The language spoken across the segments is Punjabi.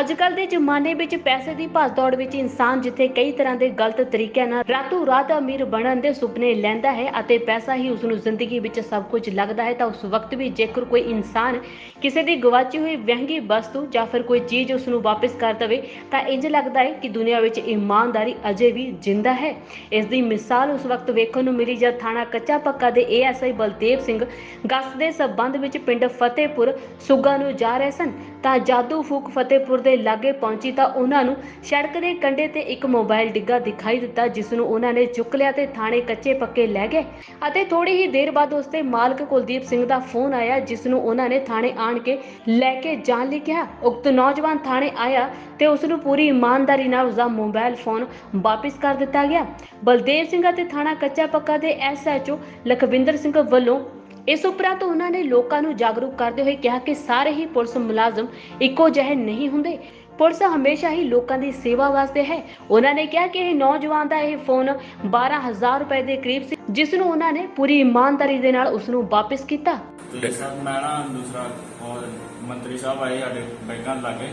ਅੱਜ ਕੱਲ ਦੇ ਜ਼ਮਾਨੇ ਵਿੱਚ ਪੈਸੇ ਦੀ ਭੱਜ-ਦੌੜ ਵਿੱਚ ਇਨਸਾਨ ਜਿੱਥੇ ਕਈ ਤਰ੍ਹਾਂ ਦੇ ਗਲਤ ਤਰੀਕਿਆਂ ਨਾਲ ਰਾਤੋਂ ਰਾਤ ਅਮੀਰ ਬਣਨ ਦੇ ਸੁਪਨੇ ਲੈਂਦਾ ਹੈ ਅਤੇ ਪੈਸਾ ਹੀ ਉਸ ਨੂੰ ਜ਼ਿੰਦਗੀ ਵਿੱਚ ਸਭ ਕੁਝ ਲੱਗਦਾ ਹੈ ਤਾਂ ਉਸ ਵਕਤ ਵੀ ਜੇਕਰ ਕੋਈ ਇਨਸਾਨ ਕਿਸੇ ਦੀ ਗਵਾਚੀ ਹੋਈ ਮਹਿੰਗੀ ਵਸਤੂ ਜਾਂ ਫਿਰ ਕੋਈ ਚੀਜ਼ ਉਸ ਨੂੰ ਵਾਪਸ ਕਰ ਦੇਵੇ ਤਾਂ ਇੰਜ ਲੱਗਦਾ ਹੈ ਕਿ ਦੁਨੀਆ ਵਿੱਚ ਇਮਾਨਦਾਰੀ ਅਜੇ ਵੀ ਜਿੰਦਾ ਹੈ। ਇਸ ਦੀ ਮਿਸਾਲ ਉਸ ਵਕਤ ਵੇਖਣ ਨੂੰ ਮਿਲੀ ਜਦ ਥਾਣਾ ਕੱਚਾ ਪੱਕਾ ਦੇ ਏਐਸਆਈ ਬਲਦੇਵ ਸਿੰਘ ਗਸਤ ਦੇ ਸਬੰਧ ਵਿੱਚ ਪਿੰਡ ਫਤਿਹਪੁਰ ਸੁੱਗਾ ਨੂੰ ਜਾ ਰਹੇ ਸਨ। ਤਾਂ ਜਾਦੂ ਫੂਕ ਫਤਿਹਪੁਰ ਦੇ ਲਾਗੇ ਪਹੁੰਚੀ ਤਾਂ ਉਹਨਾਂ ਨੂੰ ਸੜਕ ਦੇ ਕੰਢੇ ਤੇ ਇੱਕ ਮੋਬਾਈਲ ਡਿੱਗਾ ਦਿਖਾਈ ਦਿੱਤਾ, ਜਿਸ ਨੂੰ ਉਹਨਾਂ ਨੇ ਚੁੱਕ ਲਿਆ ਤੇ ਥਾਣੇ ਕੱਚੇ ਪੱਕੇ ਲੈ ਗਏ। ਅਤੇ ਥੋੜੀ ਹੀ ਦੇਰ ਬਾਅਦ ਉਸ ਦੇ ਮਾਲਕ ਕੁਲਦੀਪ ਸਿੰਘ ਦਾ ਫੋਨ ਆਇਆ, ਜਿਸ ਨੂੰ ਉਹਨਾਂ ਨੇ ਥਾਣੇ ਆਣ ਕੇ ਲੈ ਕੇ ਜਾਣ ਲਈ ਕਿਹਾ। ਉਕਤ ਨੌਜਵਾਨ ਥਾਣੇ ਆਇਆ ਤੇ ਉਸ ਨੂੰ ਪੂਰੀ ਇਮਾਨਦਾਰੀ ਨਾਲ ਉਸ ਦਾ ਮੋਬਾਈਲ ਫੋਨ ਵਾਪਸ ਕਰ ਦਿੱਤਾ ਗਿਆ। ਬਲਦੇਵ ਸਿੰਘ ਅਤੇ ਥਾਣਾ ਕੱਚਾ ਪੱਕਾ ਦੇ ਐਸਐਚਓ ਲਖਵਿੰਦਰ ਸਿੰਘ ਵੱਲੋਂ ਇਸ ਉਪਰੰਤ ਉਹਨਾਂ ਨੇ ਲੋਕਾਂ ਨੂੰ ਜਾਗਰੂਕ ਕਰਦੇ ਹੋਏ ਕਿਹਾ ਕਿ ਸਾਰੇ ਹੀ ਪੁਲਿਸ ਮੁਲਾਜ਼ਮ ਇੱਕੋ ਜਿਹੇ ਨਹੀਂ ਹੁੰਦੇ। ਪੁਲਿਸ ਹਮੇਸ਼ਾ ਹੀ ਲੋਕਾਂ ਦੀ ਸੇਵਾ ਵਾਸਤੇ ਹੈ। ਉਹਨਾਂ ਨੇ ਕਿਹਾ ਕਿ ਇਹ ਨੌਜਵਾਨ ਦਾ ਇਹ ਫੋਨ 12000 ਰੁਪਏ ਦੇ ਕਰੀਬ ਸੀ, ਜਿਸ ਨੂੰ ਉਹਨਾਂ ਨੇ ਪੂਰੀ ਇਮਾਨਦਾਰੀ ਦੇ ਨਾਲ ਉਸ ਨੂੰ ਵਾਪਸ ਕੀਤਾ। ਤੇ ਸਰ, ਮੈਂ ਨਾ ਦੂਸਰਾ ਉਹ ਮੰਤਰੀ ਸਾਹਿਬ ਆਏ ਸਾਡੇ ਬੈਂਕਾਂ ਲਾਗੇ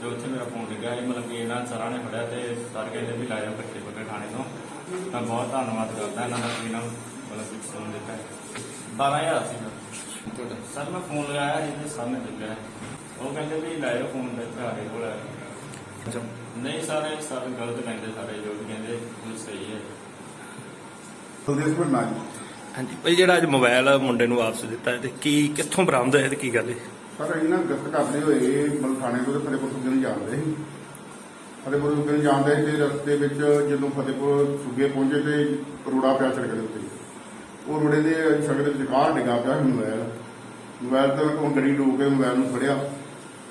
ਤੇ ਉੱਥੇ ਮੇਰਾ ਫੋਨ ਡਿੱਗਾ ਸੀ। ਮਤਲਬ ਕਿ ਇਹਨਾਂ ਸਰਾਂ ਨੇ ਫੜਿਆ ਤੇ ਸਰ ਕਹਿੰਦੇ ਵੀ ਲਾਇਆ ਕੱਟੇ ਪੱਕੇ ਥਾਣੇ ਤੋਂ। ਮੈਂ ਬਹੁਤ ਧੰਨਵਾਦ ਕਰਦਾ ਇਹਨਾਂ ਦਾ ਕਿ ਇਹਨਾਂ ਨੂੰ ਮਤਲਬ ਕਿ ਫੋਨ ਦਿੱਤਾ। 12000 ਸੀ ਸਰ। ਤੁਹਾਡਾ ਸਰ ਮੈਂ ਫੋਨ ਲਗਾਇਆ ਜਿਹਦੇ ਸਾਹਮਣੇ ਦਿੱਤਾ ਉਹ ਕਹਿੰਦੇ ਵੀ ਲਾਇਓ ਫੋਨ ਦੇ ਤੁਹਾਡੇ ਕੋਲ ਹੈ ਨਹੀਂ ਸਾਰੇ ਸਰ ਗਲਤ ਕਹਿੰਦੇ ਸਾਰੇ ਜੋ ਵੀ ਕਹਿੰਦੇ ਉਹ ਸਹੀ ਹੈ। ਕੁਲਦੀਪ ਸਿੰਘ ਨਾਲ ਹਾਂਜੀ। ਭਾਈ ਜਿਹੜਾ ਅੱਜ ਮੋਬਾਈਲ ਮੁੰਡੇ ਨੂੰ ਵਾਪਸ ਦਿੱਤਾ ਹੈ ਤੇ ਕੀ ਕਿੱਥੋਂ ਬਰਾਮਦ ਹੋਇਆ ਤੇ ਕੀ ਗੱਲ ਹੈ? ਸਰ ਇਹਨਾਂ ਗਸਤ ਕਰਦੇ ਹੋਏ ਮਤਲਬ ਥਾਣੇ ਤੋਂ ਤੇ ਫਤਿਹਪੁਰ ਸੁੱਗੇ ਨੂੰ ਜਾਂਦੇ ਸੀ? ਫਤਿਹਪੁਰ ਸੁੱਗੇ ਨੂੰ ਜਾਂਦੇ ਸੀ? ਤੇ ਰਸਤੇ ਵਿੱਚ ਜਦੋਂ ਫਤਿਹਪੁਰ ਸੁੱਗੇ ਪਹੁੰਚੇ ਤੇ ਰੋੜਾ ਪਿਆ ਸੜਕ ਦੇ ਉੱਤੇ ਉਹ ਰੋੜੇ ਦੇ ਸੜਕ ਦੇ ਵਿਚਕਾਰ ਡਿੱਗਾ ਪਿਆ ਸੀ ਮੋਬਾਈਲ। ਮੋਬਾਈਲ ਤੇ ਉਹ ਗੱਡੀ ਰੋਕ ਕੇ ਮੋਬਾਈਲ ਨੂੰ ਫੜਿਆ।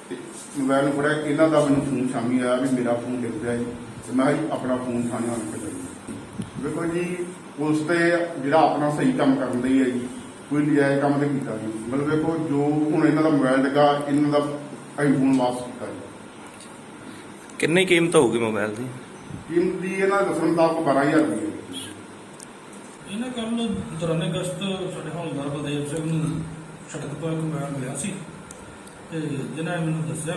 ਤੇ ਮੋਬਾਈਲ ਨੂੰ ਫੜਿਆ ਇਹਨਾਂ ਦਾ ਮੈਨੂੰ ਫੋਨ ਸ਼ਾਮੀ ਆਇਆ ਵੀ ਮੇਰਾ ਫੋਨ ਡਿੱਗ ਪਿਆ ਜੀ। ਤੇ ਮੈਂ ਜੀ ਆਪਣਾ ਫੋਨ ਥਾਣੇ ਆਣ ਕੇ ਜਾਈ। ਵੇਖੋ ਜੀ ਪੁਲਿਸ ਤੇ ਜਿਹੜਾ ਆਪਣਾ ਸਹੀ ਕੰਮ ਕਰਨ ਲਈ ਹੈ ਜੀ ਕੋਈ ਨਜਾਇਜ਼ ਕੰਮ ਤੇ ਕੀਤਾ ਜੀ। ਮਤਲਬ ਵੇਖੋ ਜੋ ਹੁਣ ਇਹਨਾਂ ਦਾ ਮੋਬਾਈਲ ਲੱਗਾ ਇਹਨਾਂ ਦਾ ਅਸੀਂ ਫੋਨ ਵਾਪਸ ਕੀਤਾ ਜੀ। ਕਿੰਨੀ ਕੀਮਤ ਹੋਊਗੀ ਮੋਬਾਈਲ ਦੀ? ਕੀਮਤ ਦੀ ਇਹਨਾਂ ਦਾ ਦੱਸਣ ਮੁਤਾਬਕ 12000 ਰੁਪਏ ਇਹਨਾਂ ਕੱਲ ਦੌਰਾਨੇ ਗਸ਼ਤ ਸਾਡੇ ਹੌਲਦਾਰ ਬਲਦੇਵ ਸਿੰਘ ਨੂੰ ਸੜਕ ਤੋਂ ਇੱਕ ਮੋਬਾਈਲ ਮਿਲਿਆ ਸੀ ਤੇ ਜਿਹਨਾਂ ਨੇ ਮੈਨੂੰ ਦੱਸਿਆ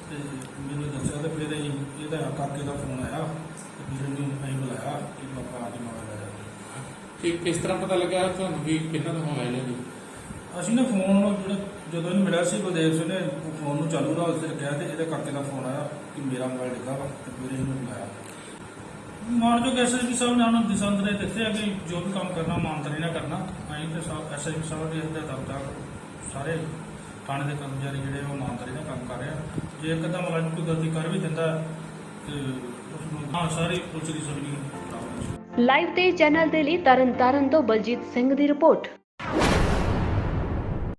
ਤੇ ਮੈਨੂੰ ਦੱਸਿਆ ਤੇ ਫਿਰ ਇਹਦਾ ਕਾਕੇ ਦਾ ਫੋਨ ਆਇਆ ਤੇ ਵੀਰੇ ਨੂੰ ਅਸੀਂ ਬੁਲਾਇਆ ਕਿ ਪਾਪਾ ਆ ਕੇ ਮੋਬਾਈਲ ਆਇਆ ਕਿ ਕਿਸ ਤਰ੍ਹਾਂ ਪਤਾ ਲੱਗਾ ਤੁਹਾਨੂੰ ਵੀ ਕਿੰਨਾ ਦਾ ਮੋਬਾਈਲ ਹੈ ਜੀ ਅਸੀਂ ਨਾ ਫੋਨ ਜਿਹੜਾ ਜਦੋਂ ਇਹਨੂੰ ਮਿਲਿਆ ਸੀ ਬਲਦੇਵ ਸਿੰਘ ਨੇ ਫੋਨ ਨੂੰ ਚਾਲੂ ਰਾਲ ਤੇ ਰੱਖਿਆ ਤੇ ਇਹਦੇ ਕਾਕੇ ਦਾ ਫੋਨ ਆਇਆ ਕਿ ਮੇਰਾ ਮੋਬਾਈਲ ਡਿੱਗਾ ਵਾ ਤੇ ਫਿਰ ਇਹਨੂੰ ਬੁਲਾਇਆ। ਮਾਨਯੋਗ ਐਸਐਸਪੀ ਸਾਹਿਬ ਨੇ ਉਹਨਾਂ ਦਿਸ਼ਾ ਨਿਰਦੇਸ਼ ਦਿੱਤੇ ਆ ਕਿ ਜੋ ਵੀ ਕੰਮ ਕਰਨਾ ਇਮਾਨਦਾਰੀ ਨਾਲ ਕਰਨਾ। ਅਸੀਂ ਤੇ ਸਾਹਿਬ ਐਸਐਸਪੀ ਸਾਹਿਬ ਦੇ ਹਦਾਇਤਾਂ ਤੱਕ ਸਾਰੇ ਥਾਣੇ ਦੇ ਕਰਮਚਾਰੀ ਜਿਹੜੇ ਉਹ ਇਮਾਨਦਾਰੀ ਨਾਲ ਕੰਮ ਕਰ ਰਹੇ ਆ। ਜੇ ਇੱਕ ਅੱਧਾ ਮੁਲਾਜ਼ਮ ਕੋਈ ਗਲਤੀ ਕਰ ਵੀ ਦਿੰਦਾ ਤੇ ਉਸ ਨੂੰ ਹਾਂ, ਸਾਰੀ ਪੁਲਿਸ ਦੀ ਸਬਜ਼ੀ ਲਾਈਵ ਤੇ ਚੈਨਲ ਦੇ ਲਈ ਤਰਨਤਾਰਨ ਤੋਂ ਬਲਜੀਤ ਸਿੰਘ ਦੀ ਰਿਪੋਰਟ।